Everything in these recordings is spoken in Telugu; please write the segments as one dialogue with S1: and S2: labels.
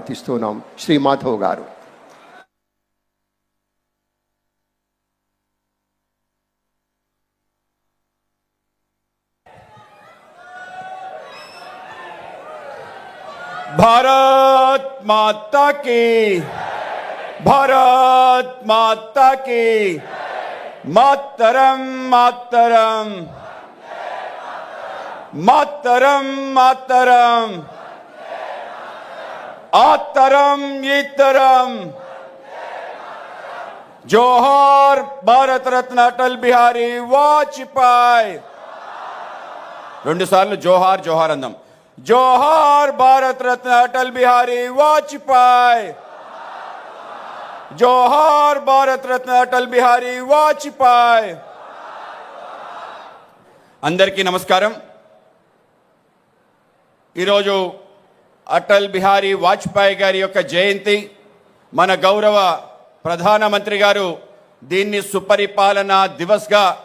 S1: ప్రార్థిస్తున్నాం శ్రీ మాధవ్ గారు
S2: भारत माता की भारत माता की मातरम मातरम मातरम मातरम आतरम इतरम జోహార్ భారత రత్న అటల్ బిహారీ వాజ్పేయి రెండు సార్లు జోహార్ జోహార్ అందాం జోహార్ భారత రత్న అటల్ బిహారీ వాజ్పేయి జోహార్ భారత రత్న అటల్ బిహారీ వాజ్పేయి అందరికీ నమస్కారం ఈరోజు అటల్ బిహారీ వాజ్పేయి గారి యొక్క జయంతి మన గౌరవ ప్రధానమంత్రి గారు దీన్ని సుపరిపాలన దివస్గా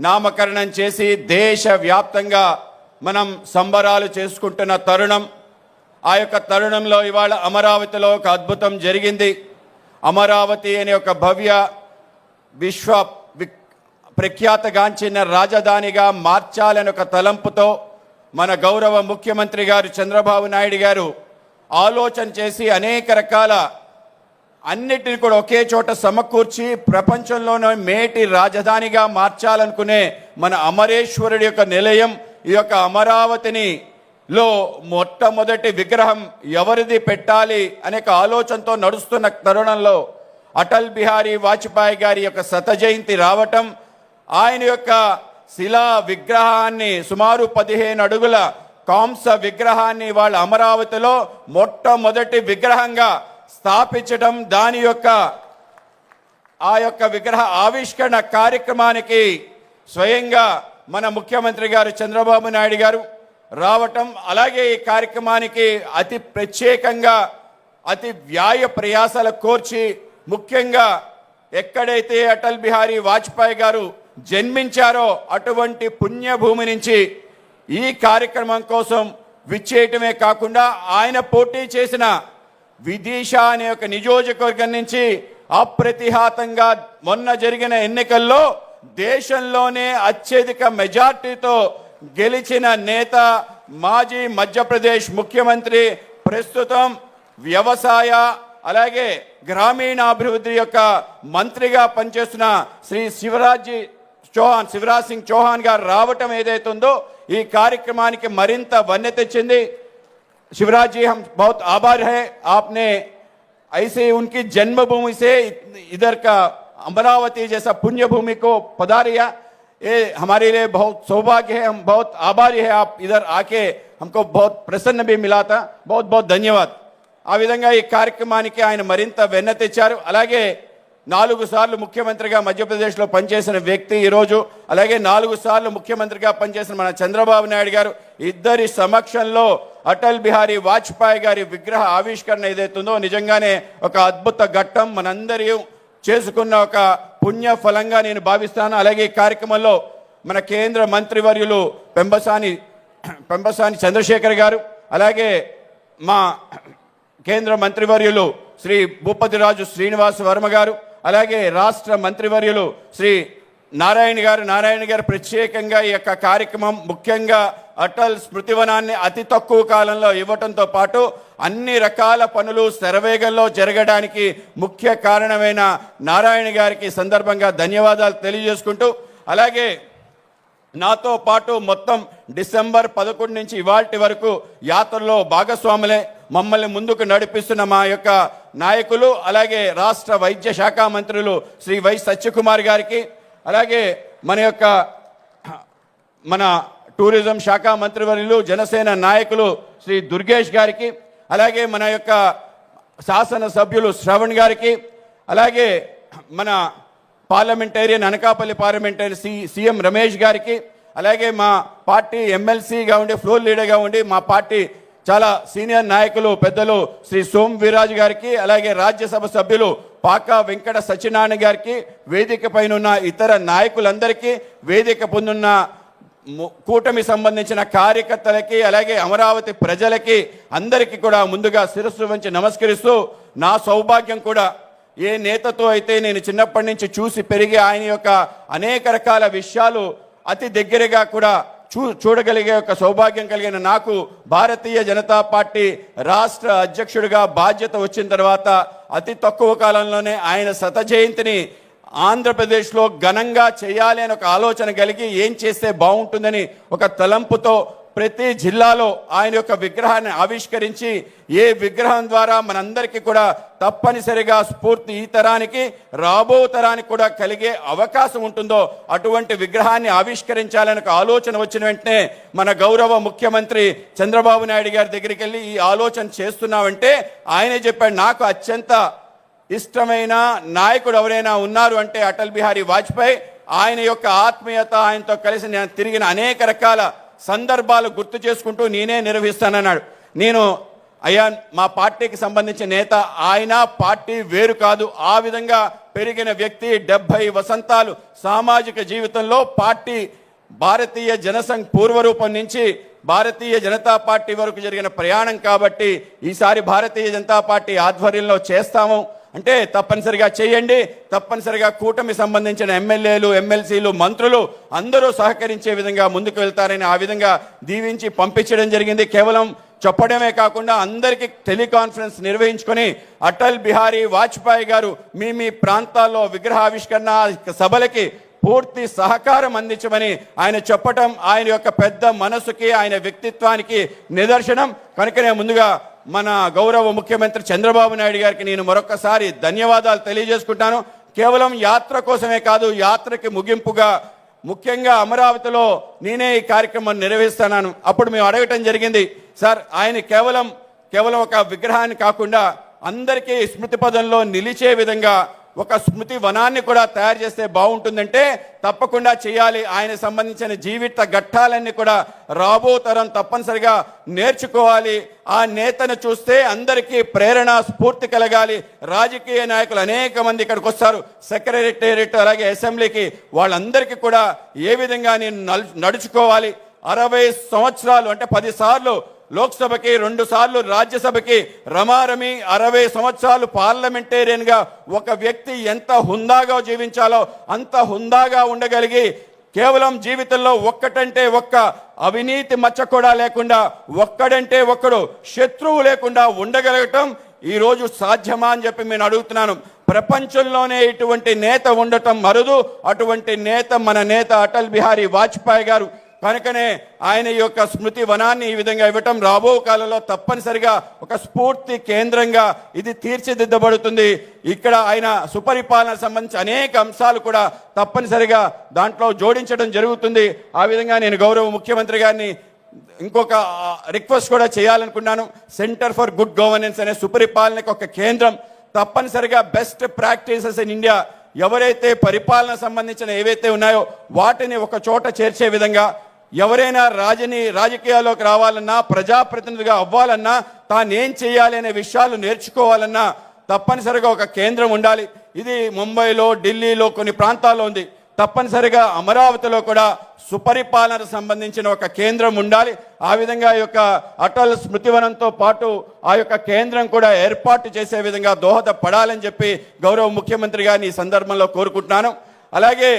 S2: నామకరణం చేసి దేశవ్యాప్తంగా మనం సంబరాలు చేసుకుంటున్న తరుణం. ఆ యొక్క తరుణంలో ఇవాళ అమరావతిలో ఒక అద్భుతం జరిగింది. అమరావతి అనే ఒక భవ్య విశ్వ వి- ప్రఖ్యాతగాంచిన రాజధానిగా మార్చాలని ఒక తలంపుతో మన గౌరవ ముఖ్యమంత్రి గారు చంద్రబాబు నాయుడు గారు ఆలోచన చేసి అనేక రకాల అన్నిటిని కూడా ఒకే చోట సమకూర్చి ప్రపంచంలోనే మేటి రాజధానిగా మార్చాలనుకునే మన అమరేశ్వరుడి యొక్క నిలయం ఈ యొక్క అమరావతిని లో మొట్టమొదటి విగ్రహం ఎవరిది పెట్టాలి అనే ఒక ఆలోచనతో నడుస్తున్న తరుణంలో అటల్ బిహారీ వాజ్పేయి గారి యొక్క శత జయంతి రావటం ఆయన యొక్క శిలా విగ్రహాన్ని సుమారు పదిహేను అడుగుల కాంస విగ్రహాన్ని వాళ్ళ అమరావతిలో మొట్టమొదటి విగ్రహంగా స్థాపించడం దాని యొక్క ఆ యొక్క విగ్రహ ఆవిష్కరణ కార్యక్రమానికి స్వయంగా మన ముఖ్యమంత్రి గారు చంద్రబాబు నాయుడు గారు రావటం అలాగే ఈ కార్యక్రమానికి అతి ప్రత్యేకంగా అతి వ్యాయ ప్రయాసాల కోర్చి ముఖ్యంగా ఎక్కడైతే అటల్ బిహారీ వాజ్పేయి గారు జన్మించారో అటువంటి పుణ్యభూమి నుంచి ఈ కార్యక్రమం కోసం విచ్చేయటమే కాకుండా ఆయన పోటీ చేసిన విదిశ అనే ఒక నియోజకవర్గం నుంచి అప్రతిహాతంగా మొన్న జరిగిన ఎన్నికల్లో దేశంలోనే అత్యధిక మెజార్టీతో గెలిచిన నేత మాజీ మధ్యప్రదేశ్ ముఖ్యమంత్రి ప్రస్తుతం వ్యవసాయ అలాగే గ్రామీణాభివృద్ధి యొక్క మంత్రిగా పనిచేస్తున్న శ్రీ శివరాజీ చౌహాన్ శివరాజ్ సింగ్ చౌహాన్ గారు రావటం ఏదైతుందో ఈ కార్యక్రమానికి మరింత వన్నె తెచ్చింది शिवराज जी हम बहुत आभार है आपने ऐसे उनकी जन्मभूमि से इधर का अमरावती जैसा पुण्य भूमि को पधारिया ये हमारे लिए बहुत सौभाग्य है हम बहुत आभारी है आप इधर आके हमको बहुत प्रसन्न भी मिला था बहुत बहुत ధన్యవాద్ ఆ విధంగా ఈ కార్యక్రమానికి ఆయన మరింత వెన్న తెచ్చారు అలాగే నాలుగు సార్లు ముఖ్యమంత్రిగా మధ్యప్రదేశ్లో పనిచేసిన వ్యక్తి ఈరోజు అలాగే నాలుగు సార్లు ముఖ్యమంత్రిగా పనిచేసిన మన చంద్రబాబు నాయుడు గారు ఇద్దరి సమక్షంలో అటల్ బిహారీ వాజ్పేయి గారి విగ్రహ ఆవిష్కరణ ఏదైతుందో నిజంగానే ఒక అద్భుత ఘట్టం. మనందరి చేసుకున్న ఒక పుణ్య ఫలంగా నేను భావిస్తాను. అలాగే ఈ కార్యక్రమంలో మన కేంద్ర మంత్రివర్యులు పెంబసాని పెంబసాని చంద్రశేఖర్ గారు అలాగే మా కేంద్ర మంత్రివర్యులు శ్రీ భూపతిరాజు శ్రీనివాస్ వర్మ గారు అలాగే రాష్ట్ర మంత్రివర్యులు శ్రీ నారాయణ గారు నారాయణ గారు ప్రత్యేకంగా ఈ యొక్క కార్యక్రమం ముఖ్యంగా అటల్ స్మృతివనాన్ని అతి తక్కువ కాలంలో ఇవ్వటంతో పాటు అన్ని రకాల పనులు శరవేగంలో జరగడానికి ముఖ్య కారణమైన నారాయణ గారికి సందర్భంగా ధన్యవాదాలు తెలియజేసుకుంటూ అలాగే నాతో పాటు మొత్తం డిసెంబర్ పదకొండు నుంచి ఇవాటి వరకు యాత్రలో భాగస్వాములే మమ్మల్ని ముందుకు నడిపిస్తున్న మా యొక్క నాయకులు అలాగే రాష్ట్ర వైద్య శాఖ మంత్రులు శ్రీ వై సత్యకుమార్ గారికి అలాగే మన యొక్క మన టూరిజం శాఖ మంత్రివర్యులు జనసేన నాయకులు శ్రీ దుర్గేష్ గారికి అలాగే మన యొక్క శాసన సభ్యులు శ్రవణ్ గారికి అలాగే మన parliamentarian Anakapalli parliamentary C CM Ramesh గారికి అలాగే మా పార్టీ ఎమ్మెల్సీగా ఉండి ఫ్లోర్ లీడర్గా ఉండి మా పార్టీ చాలా సీనియర్ నాయకులు పెద్దలు శ్రీ సోమ్ వీరాజ్ గారికి అలాగే రాజ్యసభ సభ్యులు పాకా వెంకట సత్యనారాయణ గారికి వేదిక పైన ఉన్న ఇతర నాయకులందరికీ వేదిక పొందున్న కూటమి సంబంధించిన కార్యకర్తలకి అలాగే అమరావతి ప్రజలకి అందరికీ కూడా ముందుగా శిరస్సు వంచి నమస్కరిస్తూ నా సౌభాగ్యం కూడా ఏ నేతతో అయితే నేను చిన్నప్పటి నుంచి చూసి పెరిగి ఆయన యొక్క అనేక రకాల విషయాలు అతి దగ్గరగా కూడా చూ చూడగలిగే ఒక సౌభాగ్యం కలిగిన నాకు భారతీయ జనతా పార్టీ రాష్ట్ర అధ్యక్షుడిగా బాధ్యత వచ్చిన తర్వాత అతి తక్కువ కాలంలోనే ఆయన శత జయంతిని ఆంధ్రప్రదేశ్లో ఘనంగా చేయాలి అని ఒక ఆలోచన కలిగి ఏం చేస్తే బాగుంటుందని ఒక తలంపుతో ప్రతి జిల్లాలో ఆయన యొక్క విగ్రహాన్ని ఆవిష్కరించి ఏ విగ్రహం ద్వారా మనందరికీ కూడా తప్పనిసరిగా స్ఫూర్తి ఈ తరానికి రాబో తరానికి కూడా కలిగే అవకాశం ఉంటుందో అటువంటి విగ్రహాన్ని ఆవిష్కరించాలని ఒక ఆలోచన వచ్చిన వెంటనే మన గౌరవ ముఖ్యమంత్రి చంద్రబాబు నాయుడు గారి దగ్గరికి వెళ్ళి ఈ ఆలోచన చేస్తున్నామంటే ఆయనే చెప్పాడు నాకు అత్యంత ఇష్టమైన నాయకుడు ఎవరైనా ఉన్నారు అంటే అటల్ బిహారీ వాజ్పేయి. ఆయన యొక్క ఆత్మీయత ఆయనతో కలిసి నేను తిరిగిన అనేక రకాల సందర్భాలు గుర్తు చేసుకుంటూ నేనే నిర్వహిస్తానన్నాడు. నేను అయ్యా మా పార్టీకి సంబంధించిన నేత ఆయన పార్టీ వేరు కాదు. ఆ విధంగా పెరిగిన వ్యక్తి డెబ్బై వసంతాలు సామాజిక జీవితంలో పార్టీ భారతీయ జనసంఘ్ పూర్వరూపం నుంచి భారతీయ జనతా పార్టీ వరకు జరిగిన ప్రయాణం కాబట్టి ఈసారి భారతీయ జనతా పార్టీ ఆధ్వర్యంలో చేస్తాము. అంటే తప్పనిసరిగా చేయండి. తప్పనిసరిగా కూటమి సంబంధించిన ఎమ్మెల్యేలు ఎమ్మెల్సీలు మంత్రులు అందరూ సహకరించే విధంగా ముందుకు వెళ్తారని ఆ విధంగా దీవించి పంపించడం జరిగింది. కేవలం చెప్పడమే కాకుండా అందరికీ టెలికాన్ఫరెన్స్ నిర్వహించుకొని అటల్ బిహారీ వాజ్పేయి గారు మీ మీ ప్రాంతాల్లో విగ్రహావిష్కరణ సభలకి పూర్తి సహకారం అందించమని ఆయన చెప్పటం ఆయన యొక్క పెద్ద మనసుకి ఆయన వ్యక్తిత్వానికి నిదర్శనం. కనుకనే ముందుగా మన గౌరవ ముఖ్యమంత్రి చంద్రబాబు నాయుడు గారికి నేను మరొకసారి ధన్యవాదాలు తెలియజేసుకుంటాను. కేవలం యాత్ర కోసమే కాదు యాత్రకి ముగింపుగా ముఖ్యంగా అమరావతిలో నేనే ఈ కార్యక్రమం నిర్వహిస్తున్నాను. అప్పుడు మేము అడగటం జరిగింది సార్ ఆయన కేవలం కేవలం ఒక విగ్రహాన్ని కాకుండా అందరికీ స్మృతి పదంలో నిలిచే విధంగా ఒక స్మృతి వనాన్ని కూడా తయారు చేస్తే బాగుంటుందంటే తప్పకుండా చేయాలి. ఆయన సంబంధించిన జీవిత ఘట్టాలన్నీ కూడా రాబో తరం తప్పనిసరిగా నేర్చుకోవాలి. ఆ నేతను చూస్తే అందరికీ ప్రేరణ స్ఫూర్తి కలగాలి. రాజకీయ నాయకులు అనేక మంది ఇక్కడికి వస్తారు. సెక్రటేరియట్ అలాగే అసెంబ్లీకి వాళ్ళందరికీ కూడా ఏ విధంగా నేను నల్- నడుచుకోవాలి. అరవై సంవత్సరాలు అంటే పదిసార్లు లోక్సభకి రెండు సార్లు రాజ్యసభకి రమారమి అరవై సంవత్సరాలు పార్లమెంటేరియన్గా ఒక వ్యక్తి ఎంత హుందాగా జీవించాలో అంత హుందాగా ఉండగలిగి కేవలం జీవితంలో ఒక్కటంటే ఒక్క అవినీతి మచ్చ కూడా లేకుండా ఒక్కడంటే ఒక్కడు శత్రువు లేకుండా ఉండగలగటం ఈరోజు సాధ్యమా అని చెప్పి నేను అడుగుతున్నాను. ప్రపంచంలోనే ఇటువంటి నేత ఉండటం మరుదు. అటువంటి నేత మన నేత అటల్ బిహారీ వాజ్పేయి గారు కనుకనే ఆయన యొక్క స్మృతి వనాన్ని ఈ విధంగా ఇవ్వటం రాబో కాలంలో తప్పనిసరిగా ఒక స్ఫూర్తి కేంద్రంగా ఇది తీర్చిదిద్దబడుతుంది. ఇక్కడ ఆయన సుపరిపాలన సంబంధించి అనేక అంశాలు కూడా తప్పనిసరిగా దాంట్లో జోడించడం జరుగుతుంది. ఆ విధంగా నేను గౌరవ ముఖ్యమంత్రి గారిని ఇంకొక రిక్వెస్ట్ కూడా చేయాలనుకున్నాను. సెంటర్ ఫర్ గుడ్ గవర్నెన్స్ అనే సుపరిపాలనకు ఒక కేంద్రం. తప్పనిసరిగా బెస్ట్ ప్రాక్టీసెస్ ఇన్ ఇండియా. ఎవరైతే పరిపాలన సంబంధించిన ఏవైతే ఉన్నాయో వాటిని ఒక చోట చేర్చే విధంగా ఎవరైనా రాజని రాజకీయాల్లోకి రావాలన్నా ప్రజాప్రతినిధిగా అవ్వాలన్నా తాను ఏం చేయాలి అనే విషయాలు నేర్చుకోవాలన్నా తప్పనిసరిగా ఒక కేంద్రం ఉండాలి. ఇది ముంబైలో ఢిల్లీలో కొన్ని ప్రాంతాల్లో ఉంది. తప్పనిసరిగా అమరావతిలో కూడా సుపరిపాలన సంబంధించిన ఒక కేంద్రం ఉండాలి. ఆ విధంగా ఆ యొక్క అటల్ స్మృతివనంతో పాటు ఆ యొక్క కేంద్రం కూడా ఏర్పాటు చేసే విధంగా దోహదపడాలని చెప్పి గౌరవ ముఖ్యమంత్రి గారిని ఈ సందర్భంలో కోరుకుంటున్నాను. అలాగే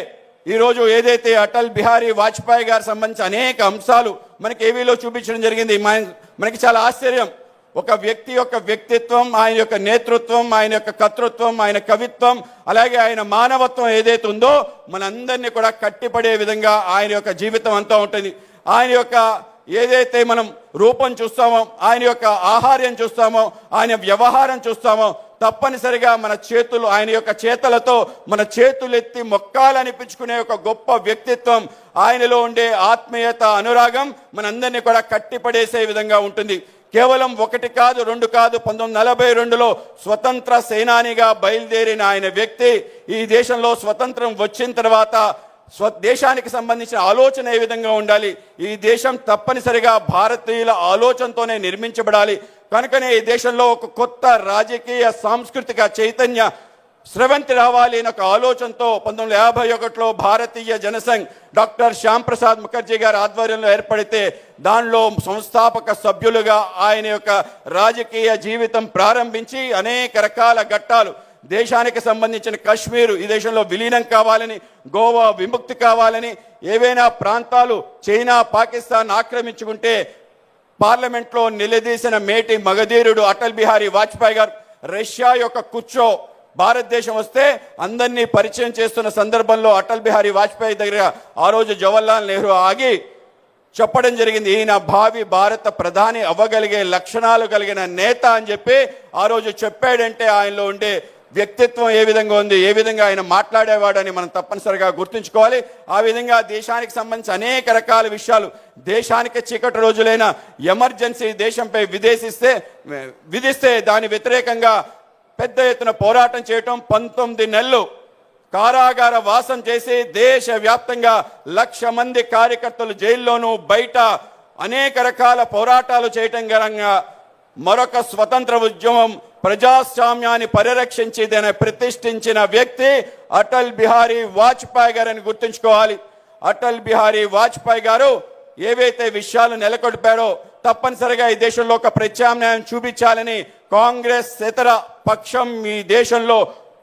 S2: ఈరోజు ఏదైతే అటల్ బిహారీ వాజ్పేయి గారు సంబంధించి అనేక అంశాలు మనకి ఏవీలో చూపించడం జరిగింది మనకి చాలా ఆశ్చర్యం. ఒక వ్యక్తి యొక్క వ్యక్తిత్వం ఆయన యొక్క నేతృత్వం ఆయన యొక్క కర్తృత్వం ఆయన కవిత్వం అలాగే ఆయన మానవత్వం ఏదైతే ఉందో మనందరినీ కూడా కట్టిపడే విధంగా ఆయన యొక్క జీవితం అంతా ఉంటుంది. ఆయన యొక్క ఏదైతే మనం రూపం చూస్తామో ఆయన యొక్క ఆహార్యం చూస్తామో ఆయన వ్యవహారం చూస్తామో తప్పనిసరిగా మన చేతులు ఆయన యొక్క చేతలతో మన చేతులు ఎత్తి మొక్కాలనిపించుకునే ఒక గొప్ప వ్యక్తిత్వం ఆయనలో ఉండే ఆత్మీయత అనురాగం మనందరినీ కూడా కట్టిపడేసే విధంగా ఉంటుంది. కేవలం ఒకటి కాదు రెండు కాదు పంతొమ్మిది నలభై రెండులో స్వతంత్ర సేనానిగా బయలుదేరిన ఆయన వ్యక్తి ఈ దేశంలో స్వతంత్రం వచ్చిన తర్వాత స్వ దేశానికి సంబంధించిన ఆలోచన ఏ విధంగా ఉండాలి? ఈ దేశం తప్పనిసరిగా భారతీయుల ఆలోచనతోనే నిర్మించబడాలి. కనుకనే ఈ దేశంలో ఒక కొత్త రాజకీయ సాంస్కృతిక చైతన్య స్రవంతి రావాలి అనే ఒక ఆలోచనతో పంతొమ్మిది యాభై ఒకటిలో భారతీయ జనసంఘ్ డాక్టర్ శ్యాంప్రసాద్ ముఖర్జీ గారి ఆధ్వర్యంలో ఏర్పడితే దానిలో సంస్థాపక సభ్యులుగా ఆయన యొక్క రాజకీయ జీవితం ప్రారంభించి అనేక రకాల ఘట్టాలు దేశానికి సంబంధించిన కశ్మీరు ఈ దేశంలో విలీనం కావాలని గోవా విముక్తి కావాలని ఏవైనా ప్రాంతాలు చైనా పాకిస్తాన్ ఆక్రమించుకుంటే పార్లమెంట్లో నిలదీసిన మేటి మగధీరుడు అటల్ బిహారీ వాజ్పేయి గారు రష్యా యొక్క కుచ్చో భారతదేశం వస్తే అందరినీ పరిచయం చేస్తున్న సందర్భంలో అటల్ బిహారీ వాజ్పేయి దగ్గర ఆ రోజు జవహర్లాల్ నెహ్రూ ఆగి చెప్పడం జరిగింది ఈయన భావి భారత ప్రధాని అవ్వగలిగే లక్షణాలు కలిగిన నేత అని చెప్పి ఆ రోజు చెప్పాడంటే ఆయనలో ఉండే వ్యక్తిత్వం ఏ విధంగా ఉంది ఏ విధంగా ఆయన మాట్లాడేవాడని మనం తప్పనిసరిగా గుర్తుంచుకోవాలి. ఆ విధంగా దేశానికి సంబంధించి అనేక రకాల విషయాలు దేశానికి చీకటి రోజులైన ఎమర్జెన్సీ దేశంపై విదేశిస్తే విధిస్తే దాని వ్యతిరేకంగా పెద్ద ఎత్తున పోరాటం చేయటం పంతొమ్మిది నెలలు కారాగార వాసం చేసి దేశ వ్యాప్తంగా లక్ష మంది కార్యకర్తలు జైల్లోనూ బయట అనేక రకాల పోరాటాలు చేయటం గలంగా మరొక స్వతంత్ర ఉద్యమం ప్రజాస్వామ్యాన్ని పరిరక్షించేదని ప్రతిష్ఠించిన వ్యక్తి అటల్ బిహారీ వాజ్పేయి గారని గుర్తుంచుకోవాలి. అటల్ బిహారీ వాజ్పేయి గారు ఏవైతే విషయాలు నెలకొల్పారో తప్పనిసరిగా ఈ దేశంలో ఒక ప్రత్యామ్నాయం చూపించాలని కాంగ్రెస్ ఇతర పక్షం ఈ దేశంలో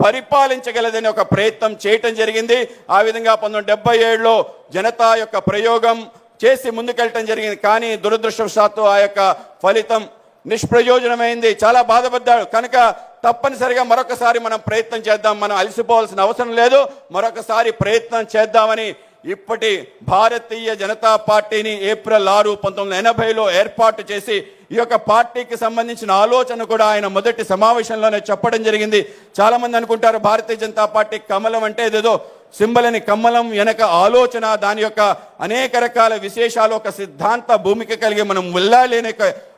S2: పరిపాలించగలదని ఒక ప్రయత్నం చేయటం జరిగింది. ఆ విధంగా పంతొమ్మిది డెబ్బై ఏడులో జనతా యొక్క ప్రయోగం చేసి ముందుకెళ్ళటం జరిగింది. కానీ దురదృష్టవశాత్తు ఆ యొక్క ఫలితం నిష్ప్రయోజనమైంది. చాలా బాధపడ్డాడు. కనుక తప్పనిసరిగా మరొకసారి మనం ప్రయత్నం చేద్దాం. మనం అలసిపోవాల్సిన అవసరం లేదు. మరొకసారి ప్రయత్నం చేద్దామని ఇప్పటి భారతీయ జనతా పార్టీని ఏప్రిల్ ఆరు పంతొమ్మిది ఎనభైలో ఏర్పాటు చేసి ఈ యొక్క పార్టీకి సంబంధించిన ఆలోచన కూడా ఆయన మొదటి సమావేశంలోనే చెప్పడం జరిగింది. చాలామంది అనుకుంటారు భారతీయ జనతా పార్టీ కమలం అంటే ఏదేదో సింబలని కమ్మలం వెనక ఆలోచన దాని యొక్క అనేక రకాల విశేషాలు ఒక సిద్ధాంత భూమిక కలిగి మనం వెళ్ళాలి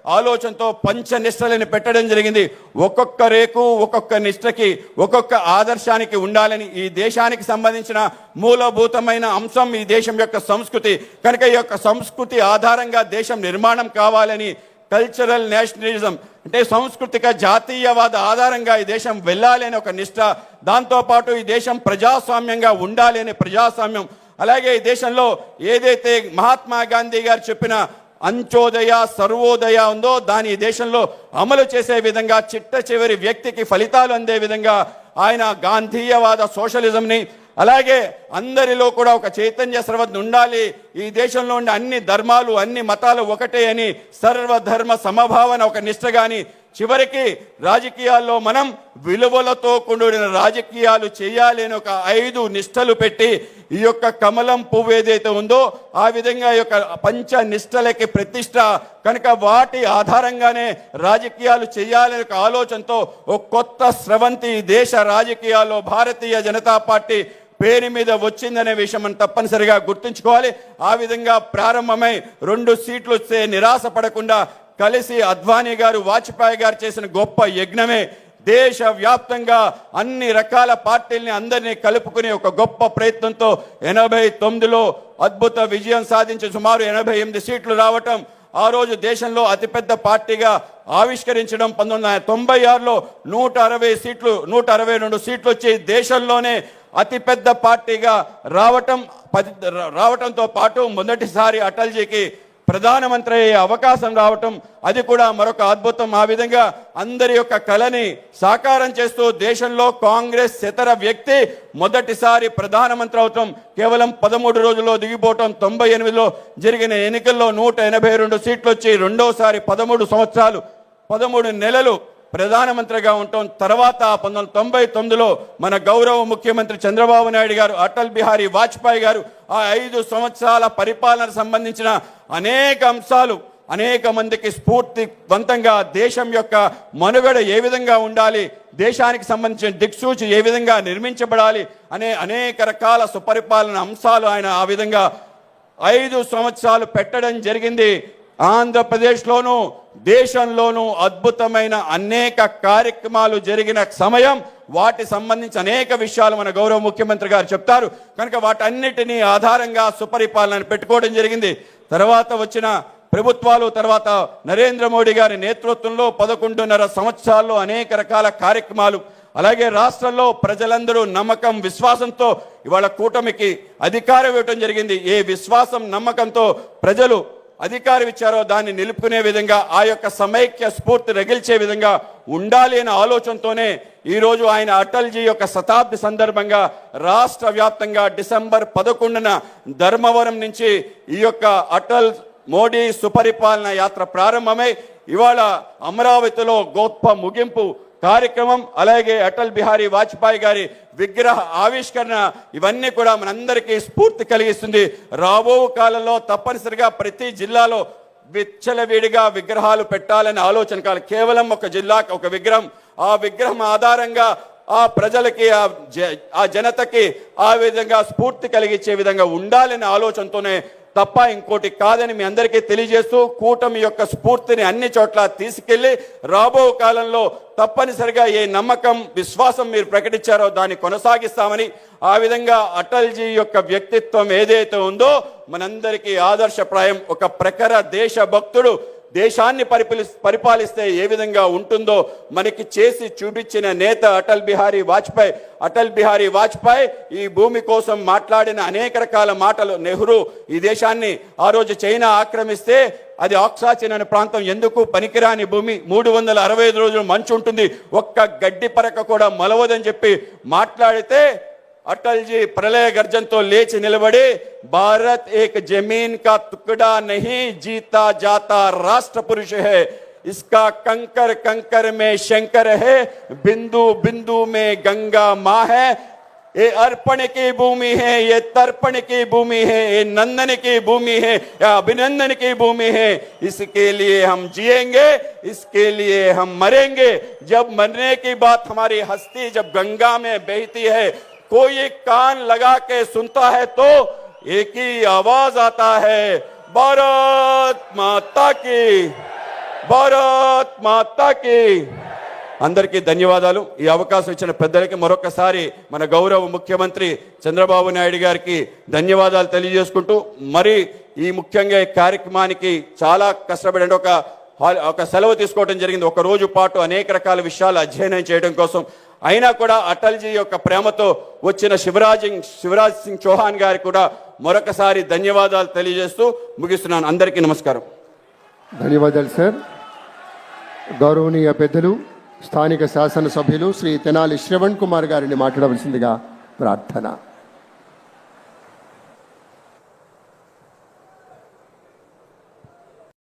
S2: ఆలోచనతో పంచ నిష్టలని పెట్టడం జరిగింది. ఒక్కొక్క రేకు ఒక్కొక్క నిష్టకి ఒక్కొక్క ఆదర్శానికి ఉండాలని ఈ దేశానికి సంబంధించిన మూలభూతమైన అంశం ఈ దేశం యొక్క సంస్కృతి. కనుక ఈ యొక్క సంస్కృతి ఆధారంగా దేశం నిర్మాణం కావాలని కల్చరల్ నేషనలిజం అంటే సాంస్కృతిక జాతీయవాద ఆధారంగా ఈ దేశం వెళ్ళాలి అనే ఒక నిష్ట. దాంతోపాటు ఈ దేశం ప్రజాస్వామ్యంగా ఉండాలి అనే ప్రజాస్వామ్యం. అలాగే ఈ దేశంలో ఏదైతే మహాత్మా గాంధీ గారు చెప్పిన అంచోదయ సర్వోదయ ఉందో దాని ఈ దేశంలో అమలు చేసే విధంగా చిట్ట చివరి వ్యక్తికి ఫలితాలు అందే విధంగా ఆయన గాంధీయవాద సోషలిజంని అలాగే అందరిలో కూడా ఒక చైతన్య సర్వజ్ఞ ఉండాలి. ఈ దేశంలో ఉండే అన్ని ధర్మాలు అన్ని మతాలు ఒకటే అని సర్వధర్మ సమభావన ఒక నిష్టగాని చివరికి రాజకీయాల్లో మనం విలువలతో కూడిన రాజకీయాలు చేయాలి అని ఒక ఐదు నిష్టలు పెట్టి ఈ యొక్క కమలం పువ్వు ఏదైతే ఉందో ఆ విధంగా ఈ యొక్క పంచ నిష్టలకి ప్రతిష్ట కనుక వాటి ఆధారంగానే రాజకీయాలు చేయాలనే ఒక ఆలోచనతో ఒక కొత్త స్రవంతి దేశ రాజకీయాల్లో భారతీయ జనతా పార్టీ పేరు మీద వచ్చిందనే విషయం మనం తప్పనిసరిగా గుర్తుంచుకోవాలి. ఆ విధంగా ప్రారంభమై రెండు సీట్లు వస్తే నిరాశ పడకుండా కలిసి అద్వానీ గారు వాజ్పేయి గారు చేసిన గొప్ప యజ్ఞమే దేశ వ్యాప్తంగా అన్ని రకాల పార్టీల్ని అందరినీ కలుపుకునే ఒక గొప్ప ప్రయత్నంతో ఎనభై తొమ్మిదిలో అద్భుత విజయం సాధించి సుమారు ఎనభై ఎనిమిది సీట్లు రావటం ఆ రోజు దేశంలో అతిపెద్ద పార్టీగా ఆవిష్కరించడం పంతొమ్మిది వందల తొంభై ఆరులో నూట అరవై సీట్లు నూట అరవై రెండు సీట్లు వచ్చి దేశంలోనే అతిపెద్ద పార్టీగా రావటం పది రావటంతో పాటు మొదటిసారి అటల్జీకి ప్రధానమంత్రి అయ్యే అవకాశం రావటం అది కూడా మరొక అద్భుతం. ఆ విధంగా అందరి యొక్క కళని సాకారం చేస్తూ దేశంలో కాంగ్రెస్ ఇతర వ్యక్తి మొదటిసారి ప్రధానమంత్రి అవటం కేవలం పదమూడు రోజుల్లో దిగిపోవటం తొంభై ఎనిమిదిలో జరిగిన ఎన్నికల్లో నూట ఎనభై రెండు సీట్లు వచ్చి రెండోసారి పదమూడు సంవత్సరాలు పదమూడు నెలలు ప్రధానమంత్రిగా ఉండటం తర్వాత పంతొమ్మిది వందల తొంభై తొమ్మిదిలో మన గౌరవ ముఖ్యమంత్రి చంద్రబాబు నాయుడు గారు అటల్ బిహారీ వాజ్పేయి గారు ఆ ఐదు సంవత్సరాల పరిపాలన సంబంధించిన అనేక అంశాలు అనేక మందికి స్ఫూర్తివంతంగా దేశం యొక్క మనుగడ ఏ విధంగా ఉండాలి దేశానికి సంబంధించిన దిక్సూచి ఏ విధంగా నిర్మించబడాలి అనే అనేక రకాల సుపరిపాలన అంశాలు ఆయన ఆ విధంగా ఐదు సంవత్సరాలు పెట్టడం జరిగింది. ఆంధ్రప్రదేశ్లోనూ దేశంలోనూ అద్భుతమైన అనేక కార్యక్రమాలు జరిగిన సమయం వాటి సంబంధించి అనేక విషయాలు మన గౌరవ ముఖ్యమంత్రి గారు చెప్తారు. కనుక వాటన్నిటినీ ఆధారంగా సుపరిపాలన పెట్టుకోవడం జరిగింది. తర్వాత వచ్చిన ప్రభుత్వాలు తర్వాత నరేంద్ర మోడీ గారి నేతృత్వంలో పదకొండున్నర సంవత్సరాల్లో అనేక రకాల కార్యక్రమాలు. అలాగే రాష్ట్రంలో ప్రజలందరూ నమ్మకం విశ్వాసంతో ఇవాళ కూటమికి అధికారం ఇవ్వటం జరిగింది. ఏ విశ్వాసం నమ్మకంతో ప్రజలు అధికారం ఇచ్చారో దాన్ని నిలుపుకునే విధంగా ఆ యొక్క సమైక్య స్ఫూర్తి రగిల్చే విధంగా ఉండాలి అనే ఆలోచనతోనే ఈరోజు ఆయన అటల్జీ యొక్క శతాబ్ది సందర్భంగా రాష్ట్ర వ్యాప్తంగా డిసెంబర్ పదకొండున ధర్మవరం నుంచి ఈ యొక్క అటల్ మోడీ సుపరిపాలన యాత్ర ప్రారంభమై ఇవాళ అమరావతిలో గొప్ప ముగింపు కార్యక్రమం అలాగే అటల్ బిహారీ వాజ్పేయి గారి విగ్రహ ఆవిష్కరణ ఇవన్నీ కూడా మనందరికీ స్ఫూర్తి కలిగిస్తుంది. రాబో కాలంలో తప్పనిసరిగా ప్రతి జిల్లాలో విచ్చలవిడిగా విగ్రహాలు పెట్టాలనే ఆలోచన కాదు. కేవలం ఒక జిల్లాకి ఒక విగ్రహం. ఆ విగ్రహం ఆధారంగా ఆ ప్రజలకి ఆ జ- ఆ జనతకి ఆ విధంగా స్ఫూర్తి కలిగించే విధంగా ఉండాలనే ఆలోచనతోనే తప్ప ఇంకోటి కాదని మీ అందరికీ తెలియజేస్తూ కూటమి యొక్క స్ఫూర్తిని అన్ని చోట్ల తీసుకెళ్ళి రాబో కాలంలో తప్పనిసరిగా ఏ నమ్మకం విశ్వాసం మీరు ప్రకటించారో దాన్ని కొనసాగిస్తామని ఆ విధంగా అటల్జీ యొక్క వ్యక్తిత్వం ఏదైతే ఉందో మనందరికీ ఆదర్శప్రాయం. ఒక ప్రఖర దేశభక్తుడు దేశాన్ని పరిపాలి పరిపాలిస్తే ఏ విధంగా ఉంటుందో మనకి చేసి చూపించిన నేత అటల్ బిహారీ వాజ్పేయి. అటల్ బిహారీ వాజ్పేయి ఈ భూమి కోసం మాట్లాడిన అనేక రకాల మాటలు. నెహ్రూ ఈ దేశాన్ని ఆ రోజు చైనా ఆక్రమిస్తే అది ఆక్సాచిన్ అనే ప్రాంతం ఎందుకు పనికిరాని భూమి? మూడు వందల అరవై ఐదు రోజులు మంచు ఉంటుంది. ఒక్క గడ్డి పరక కూడా మలవదని చెప్పి మాట్లాడితే अटल जी प्रलय गर्जन तो लेच निलबड़े। भारत एक ज़मीन का टुकड़ा नहीं, जीता जाता राष्ट्र पुरुष है। इसका कंकर कंकर में शंकर है, बिंदु बिंदु में गंगा माँ है। ये अर्पण की भूमि है, ये तर्पण की भूमि है, ये नंदन की भूमि है, या अभिनंदन की भूमि है। इसके लिए हम जिएँगे, इसके लिए हम मरेंगे। जब मरने की बात हमारी हस्ती जब गंगा में बहती है कोई कान लगा के सुनता है तो एक ही आवाज आता है भारत माता की భారత్ మాతాకి అందరికీ ధన్యవాదాలు ఈ అవకాశం ఇచ్చిన పెద్దలకి మరొకసారి మన గౌరవ ముఖ్యమంత్రి చంద్రబాబు నాయుడు గారికి ధన్యవాదాలు తెలియజేసుకుంటూ మరి ఈ ముఖ్యంగా ఈ కార్యక్రమానికి చాలా కష్టపడి అంటే ఒక హాల్- ఒక సెలవు తీసుకోవడం జరిగింది ఒక రోజు పాటు అనేక రకాల విషయాలు అధ్యయనం చేయడం కోసం అయినా కూడా అటల్జీ యొక్క ప్రేమతో వచ్చిన శివరాజ్ శివరాజ్ సింగ్ చౌహాన్ గారికి కూడా మరొకసారి ధన్యవాదాలు తెలియజేస్తూ ముగిస్తున్నాను. అందరికీ నమస్కారం.
S1: ధన్యవాదాలు సార్ గౌరవనీయ పెద్దలు స్థానిక శాసనసభ్యులు శ్రీ తెనాలి శ్రవణ్ కుమార్ గారిని మాట్లాడవలసిందిగా ప్రార్థన.